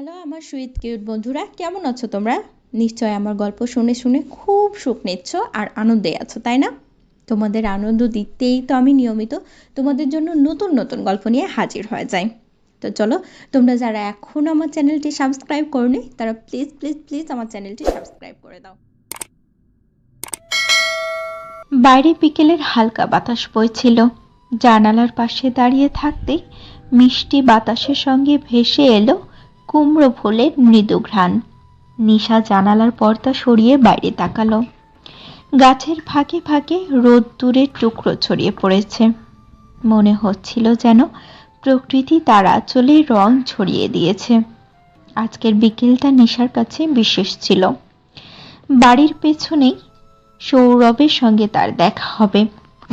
Hello আমার sweet cute বন্ধুরা, কেমন আছো তোমরা? নিশ্চয় আমার গল্প শুনে শুনে খুব সুখ নিচ্ছ আর আনন্দে আছো, তাই না? তোমাদের আনন্দ দিতেই তো আমি নিয়মিত তোমাদের জন্য নতুন নতুন গল্প নিয়ে হাজির হয়ে যাই। তো চলো, তোমরা যারা এখন আমার চ্যানেলটি সাবস্ক্রাইব করনি, তারা প্লিজ প্লিজ প্লিজ আমার চ্যানেলটি সাবস্ক্রাইব করে দাও। বাইরে বিকেলের হালকা বাতাস বইছিল। জানালার পাশে দাঁড়িয়ে থাকতেই মিষ্টি বাতাসের সঙ্গে ভেসে এলো কুমড়ো ফুলের মৃদু ঘ্রাণ। নিশা জানালার পর্দা সরিয়ে বাইরে তাকালো। গাছের ফাঁকে ফাঁকে রোদ্দুরের টুকরো ছড়িয়ে পড়েছে। মনে হচ্ছিল যেন প্রকৃতি তার আঁচলে রং ছড়িয়ে দিয়েছে। আজকের বিকেলটা নিশার কাছে বিশেষ ছিল। বাড়ির পেছনেই সৌরভের সঙ্গে তার দেখা হবে।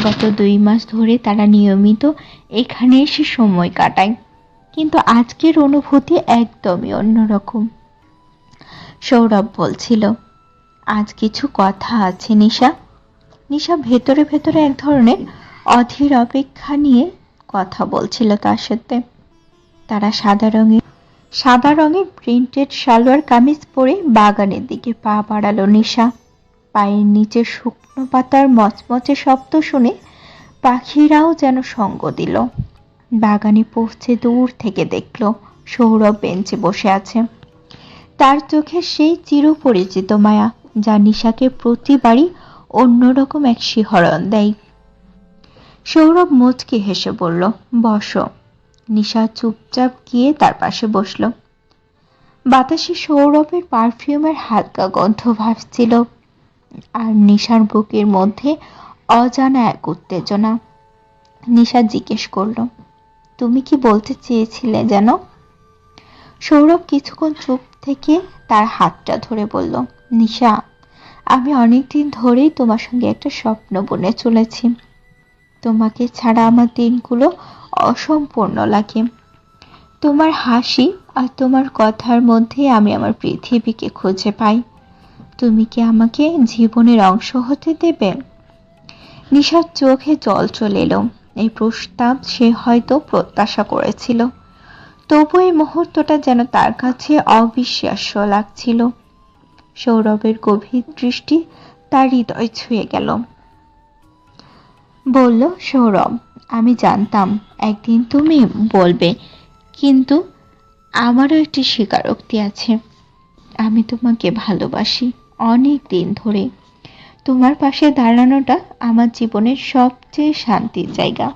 গত দুই মাস ধরে তারা নিয়মিত এখানে এসে সময় কাটায়। কিন্তু আজকের অনুভূতি একদমই অন্যরকম। সৌরভ বলছিল, আজ কিছু কথা আছে, নিশা। নিশা ভেতরে ভেতরে এক ধরনের অধীর অপেক্ষা নিয়ে কথা বলছিল তার সাথে। তারা সাদা রঙের সাদা রঙের প্রিন্টেড সালোয়ার কামিজ পরে বাগানের দিকে পা বাড়ালো নিশা। পায়ের নিচে শুকনো পাতার মচমচে শব্দ শুনে পাখিরাও যেন সঙ্গ দিল। বাগানে পৌঁছে দূর থেকে দেখল সৌরভ বেঞ্চে বসে আছে। তার চোখে সেই চিরপরিচিত মায়া যা নিশাকে প্রতিবারই অন্যরকম এক শিহরণ দেয়। সৌরভ মুচকি হেসে বলল, বসো। নিশা চুপচাপ গিয়ে তার পাশে বসল। বাতাসে সৌরভের পারফিউমের হালকা গন্ধ ভাসছিল আর নিশার বুকের মধ্যে অজানা এক উত্তেজনা। নিশা জিজ্ঞেস করল তুমি কি বলতে চেয়েছিলে যেন? সৌরভ কিছুক্ষণ চুপ থেকে তার হাতটা ধরে বলল, নিশা, আমি অনেকদিন ধরেই তোমার সঙ্গে একটা স্বপ্ন বনে চলেছি। তোমাকে ছাড়া আমার দিনগুলো অসম্পূর্ণ লাগে। তোমার হাসি আর তোমার কথার মধ্যে আমি আমার পৃথিবীকে খুঁজে পাই। তুমি কি আমাকে জীবনের অংশ হতে দেবে? নিশার চোখে জল চলে এলো। এই প্রস্তাব সে হয়তো প্রত্যাশা করেছিল। তবু এই মুহূর্তটা যেন তার কাছে অবিশ্বাস্য লাগছিল। সৌরভের গভীর দৃষ্টি তার হৃদয় ছুঁয়ে গেল। বলল, সৌরভ, আমি জানতাম, একদিন তুমি বলবে, কিন্তু আমারও একটি স্বীকারোক্তি আছে। আমি তোমাকে ভালোবাসি অনেক দিন ধরে। তোমার পাশে দাঁড়ানোটা আমার জীবনের সবচেয়ে শান্তির জায়গা।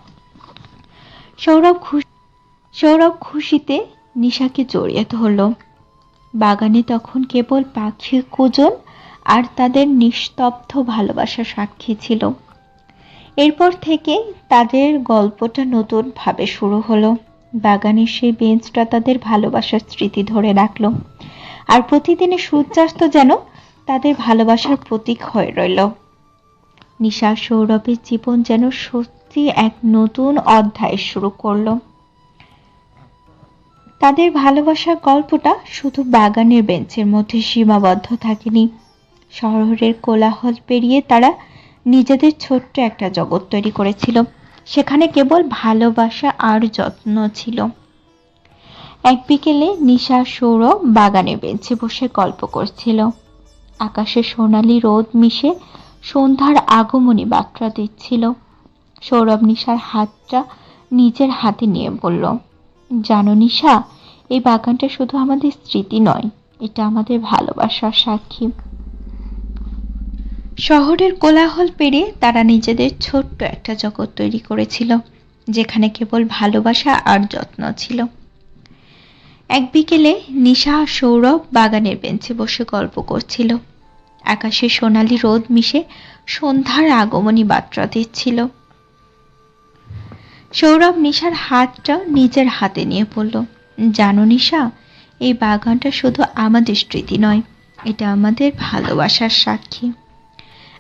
সৌরভ খুশি সৌরভ খুশিতে নিশাকে জড়িয়ে ধরল। বাগানে তখন কেবল পাখির কুজন আর তাদের নিস্তব্ধ ভালোবাসা সাক্ষী ছিল। এরপর থেকে তাদের গল্পটা নতুনভাবে শুরু হলো। বাগানের সেই বেঞ্চটা তাদের ভালোবাসার স্মৃতি ধরে রাখল। আর প্রতিদিনের সূর্যাস্ত যেন তাদের ভালোবাসার প্রতীক হয়ে রইল। নিশা সৌরভের জীবন যেন সত্যি এক নতুন অধ্যায় শুরু করল। তাদের ভালোবাসার গল্পটা শুধু বাগানের বেঞ্চের মধ্যে সীমাবদ্ধ থাকেনি। শহরের কোলাহল পেরিয়ে তারা নিজেদের ছোট্ট একটা জগৎ তৈরি করেছিল। সেখানে কেবল ভালোবাসা আর যত্ন ছিল। এক বিকেলে নিশা সৌরভ বাগানের বেঞ্চে বসে গল্প করছিল। আকাশে সোনালি রোদ মিশে সন্ধ্যার আগমনী বার্তা দিচ্ছিল। সৌরভ নিশার হাতটা নিজের হাতে নিয়ে বলল, জানো নিশা, এই বাগানটা শুধু আমাদের স্মৃতি নয়, এটা আমাদের ভালোবাসার সাক্ষী। শহরের কোলাহল পেরিয়ে তারা নিজেদের ছোট্ট একটা জগৎ তৈরি করেছিল, যেখানে কেবল ভালোবাসা আর যত্ন ছিল। এক বিকেলে নিশা সৌরভ বাগানের বেঞ্চে বসে গল্প করছিল। আকাশে সোনালি রোদ মিশে সন্ধ্যার আগমনী বার্তা দিচ্ছিল। সৌরভ নিশার হাতটা নিজের হাতে নিয়ে পড়ল জানো নিশা, এই বাগানটা শুধু আমাদের স্মৃতি নয়, এটা আমাদের ভালোবাসার সাক্ষী।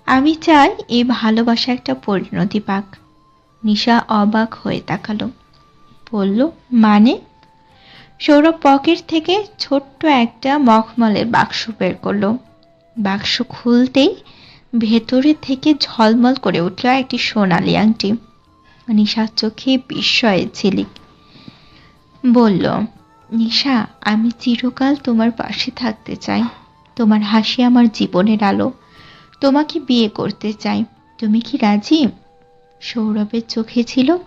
আমি চাই এই ভালোবাসা একটা পরিণতি পাক। নিশা অবাক হয়ে তাকালো। বলল মানে? সৌরভ পকেট থেকে ছোট্ট একটা মখমলের বাক্স বের করল। বাক্স খুলতেই ভেতরে থেকে ঝলমল করে উঠল একটি সোনালি আংটি। নিশার চোখে বিস্ময়ে ঝিলিক। বলল, নিশা, আমি চিরকাল তোমার পাশে থাকতে চাই। তোমার হাসি আমার জীবনের আলো। তোমাকে বিয়ে করতে চাই। তুমি কি রাজি? সৌরভের চোখে ছিল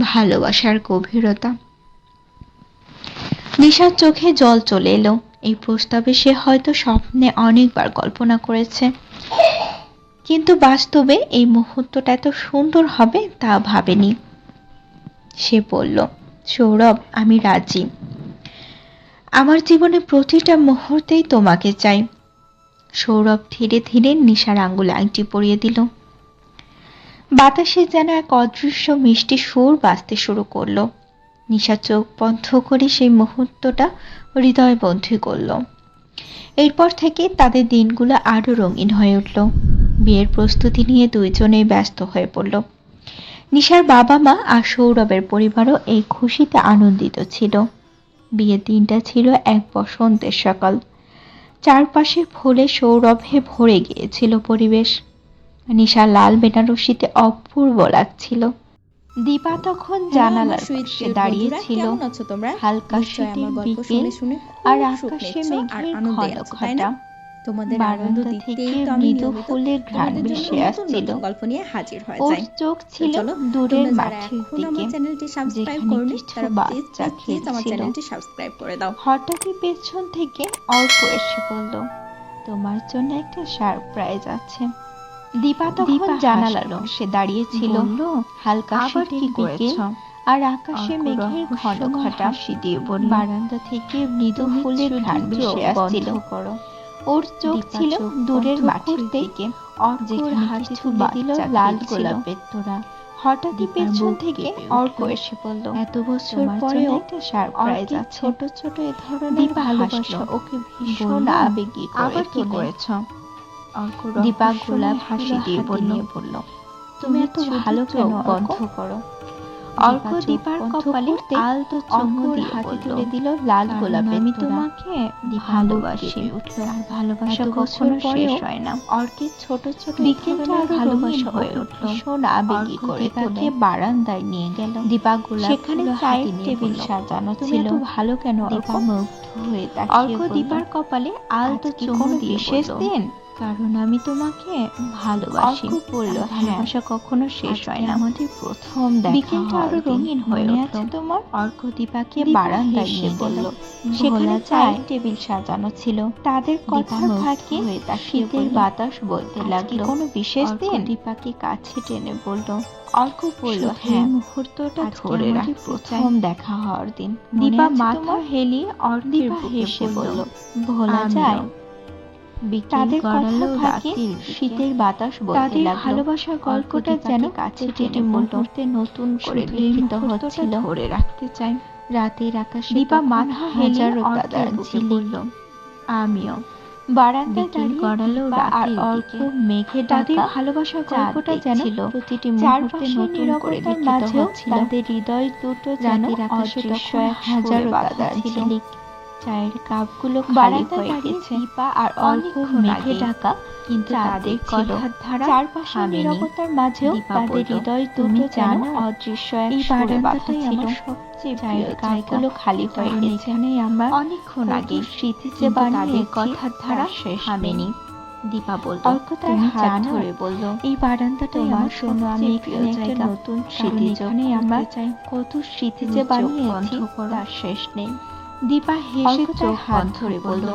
ভালোবাসার গভীরতা। নিশার চোখে জল চলে এলো। এই প্রস্তাবে সে হয়তো স্বপ্নে অনেকবার কল্পনা করেছে। কিন্তু বাস্তবে এই মুহূর্তটা এত সুন্দর হবে তা ভাবেনি। সে বলল, সৌরভ, আমি রাজি। আমার জীবনে প্রতিটা মুহূর্তেই তোমাকে চাই। সৌরভ ধীরে ধীরে নিশার আঙ্গুলে আংটি পরিয়ে দিল। বাতাসে যেন এক অদৃশ্য মিষ্টি সুর বাজতে শুরু করল। নিশা চোখ বন্ধ করে সেই মুহূর্তটা হৃদয় বন্ধী করল। এরপর থেকে তাদের দিনগুলো আরও রঙিন হয়ে উঠল। বিয়ের প্রস্তুতি নিয়ে দুইজনেই ব্যস্ত হয়ে পড়ল। নিশার বাবা মা আর সৌরভের পরিবারও এই খুশিতে আনন্দিত ছিল। বিয়ের দিনটা ছিল এক বসন্তের সকাল। চারপাশে ফুলে সৌরভে ভরে গিয়েছিল পরিবেশ। নিশা লাল বেনারসিতে অপূর্ব লাগছিল। দীপা তখন জানালার পাশে দাঁড়িয়ে ছিল। হালকা শীতের গল্প বিকেল শুনে শুনে আর আকাশে মেঘের ঘন? ঘটা তোমাদের আনন্দ দিতেই তো আমি ফুলের ঘ্রাণ ভেসে আসছিল। গল্প নিয়ে হাজির হয়ে যাই। চোখ ছিল দূরের মাঠের এখনও আমার দিকে চ্যানেলটি সাবস্ক্রাইব করনি তারা বাচ্চা প্লিজ আমার চ্যানেলটি সাবস্ক্রাইব করে দাও। হঠাৎই পেছন থেকে অল্প এসে বলল তোমার জন্য একটা সারপ্রাইজ আছে। দীপা তখন জানালার সে দাঁড়িয়ে ছিল হালকা আবার কি করেছ? আর আকাশে মেঘের ঘন ঘটা দিয়ে বলল, বারান্দা থেকে মৃদু ফুলের ঘ্রাণ ভেসে আসছিল। ওর চোখ ছিল দূরের মাঠের দিকে যেখানে কিছু দিল লাল গোলাপের তোড়া। হঠাৎই পেছন থেকে অর্ক এসে বলল এত বছর তোমার পরেও একটা সারপ্রাইজ ছোট ছোট এ ধরনের ভালোবাসা ওকে ভীষণ আবেগী আবার কি করেছ? দীপা গোলাপ হাসি দিয়ে দিয়ে বলল বলল তুমি এত ভালো কেন বন্ধ করো? চোখ দীপার কপালে আলতো চুমু দিয়ে হাতে তুলে দিল লাল "কারণ গোলাপের আমি তোমাকে ভালোবাসি। উঠল। আর ভালোবাসা কখনো শেষ হয় না। অর্কের ছোট ছোট বিকেলটা আরও ভালোবাসা হয়ে উঠল। ভীষণ আবেগী করে তোলে। বারান্দায় নিয়ে গেল। দীপা গোলাপ সেখানে চায়ের টেবিল সাজানো ছিল। ভালো কেন দীপা মুগ্ধ হয়ে তাকিয়ে বলল, দীপার কপালে আলতো চুমু কোনো দিয়ে বলল, দিন? কারণ আমি তোমাকে ভালোবাসি। অর্ক বলল, "হ্যাঁ, ভালোবাসা কখনো শেষ হয় না। আমাদের প্রথম দেখা বিকেলটা আরও রঙিন হয়ে আছে তোমার? অর্ক দীপাকে দীপা বারান্দায় নিয়ে বলল, সেখানে চায়ের টেবিল সাজানো ছিল। তাদের ফাঁকে শীতের বাতাস "আজকে লাগল। কোনো বিশেষ দিন?" দীপাকে কাছে টেনে বলল অর্ক বলল হ্যাঁ। মুহূর্তটা ধরে রাখতে প্রথম দেখা হওয়ার দিন। দীপা মাথা দীপা বুকে হেসে বলল ভোলা যায় তাদের কথা ফাঁকে শীতের বাতাস বইতে তাদের লাগল। গল্পটা যেন কাছে টেনে মুহূর্তে নতুন করে লিখিত হচ্ছিল ধরে রাখতে চাই রাতের আকাশে দীপা মাথা হাজারো ঝিলিক। বলল, আমিও বারান্দায় দাঁড়িয়ে গড়ালো আর দিকে। মেঘে তাদের গল্পটা যেন প্রতিটি মুহূর্তে নতুন করে লিখিত হচ্ছিল তাদের হৃদয় দুটো যেন অদৃশ্য এক হাজারো চায়ের কাপগুলো খালি হয়ে গেছে। দীপা আর অল্প মেঘে ঢাকা কিন্তু তাদের কথার ধারা চারপাশের থামেনি। মাঝেও তাদের হৃদয় "তুমি অদৃশ্য এক সুরে বাঁধা ছিল। চায়ের কাপগুলো খালি হয়ে গেছে। আমরা অনেকক্ষণ আগে তাদের কথার ধারা শেষ দীপা বলল অল্প তার হাত ধরে বলল এই বারান্দাটাই তোমার আমার জন্য আমি এখানে একটা নতুন স্মৃতি আমরা। কত স্মৃতি যে বানিয়েছি তার শেষ নেই। দীপা হেসে চোখ হাত ধরে বলল বলল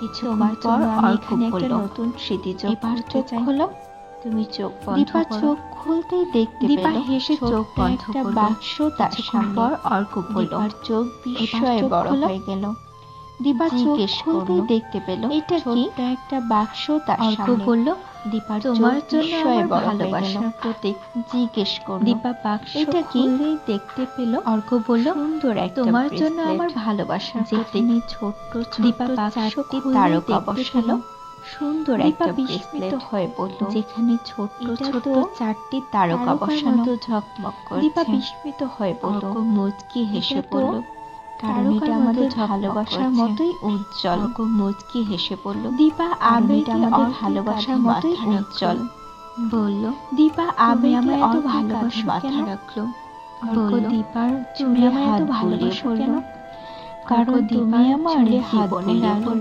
কিছুক্ষণ পর এখানে একটা বলল, নতুন স্মৃতি যোগ এবার চোখ খোলো। তুমি চোখ বন্ধ দীপা চোখ খুলতেই দেখতে দীপা হেসে চোখ বন্ধ একটা বাক্স তার সামনে অর্ক বলল দীপার চোখ বিস্ময়ে বড় হয়ে গেল। দীপা চোখ খুলতেই দেখতে পেল এটা কি? একটা বাক্স তার অর্ক সামনে বলল দীপার তোমার জন্য আমার ভালোবাসার প্রতীক জিজ্ঞেস করল। দীপা বাক্স এটা কি? দেখতে পেল। অর্ক বলল সুন্দর একটা তোমার জন্য আমার ভালোবাসার প্রতীক। ছোট্ট দীপা বাক্স চারটি খুললেই তারকা বসালো। সুন্দর একটা বিস্মিত হয়ে বলল যেখানে ছোট্ট তো চারটি তারকা বসানো। ঝকমক করছে। দীপা বিস্মিত হয়ে বলল অর্ক মুচকি হেসে পড়ল কারণ তারকার এটা আমাদের ভালোবাসার মতোই উজ্জ্বল। মুচকি হেসে পড়ল দীপা কারণ আবেগে আমাদের ভালোবাসার মতোই উজ্জ্বল। বলল দীপা আমায় এত ভালোবাসো মাথা রাখল। অর্ক দীপার চুলে হাত ভালোবাসো কেন? কারণ তুমি আমার জীবনের আলো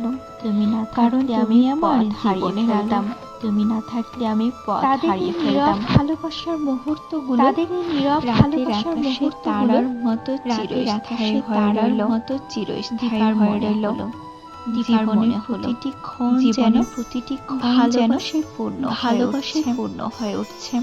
তুমি না থাকলে আমি আমার হারিয়ে ফেলতাম। তুমি না থাকলে আমি পথ হারিয়ে ফেলতাম। ভালোবাসার মুহূর্তগুলো তাদের এই নীরব ভালোবাসার মুহূর্ত তারার মতো চিরস্থায়ী হয়ে রইল মতো চিরস্থায়ী হয়ে রইল জীবনের প্রতিটি ক্ষণ যেন প্রতিটি ক্ষণ যেন সে পূর্ণ ভালোবাসে পূর্ণ হয়ে উঠছে।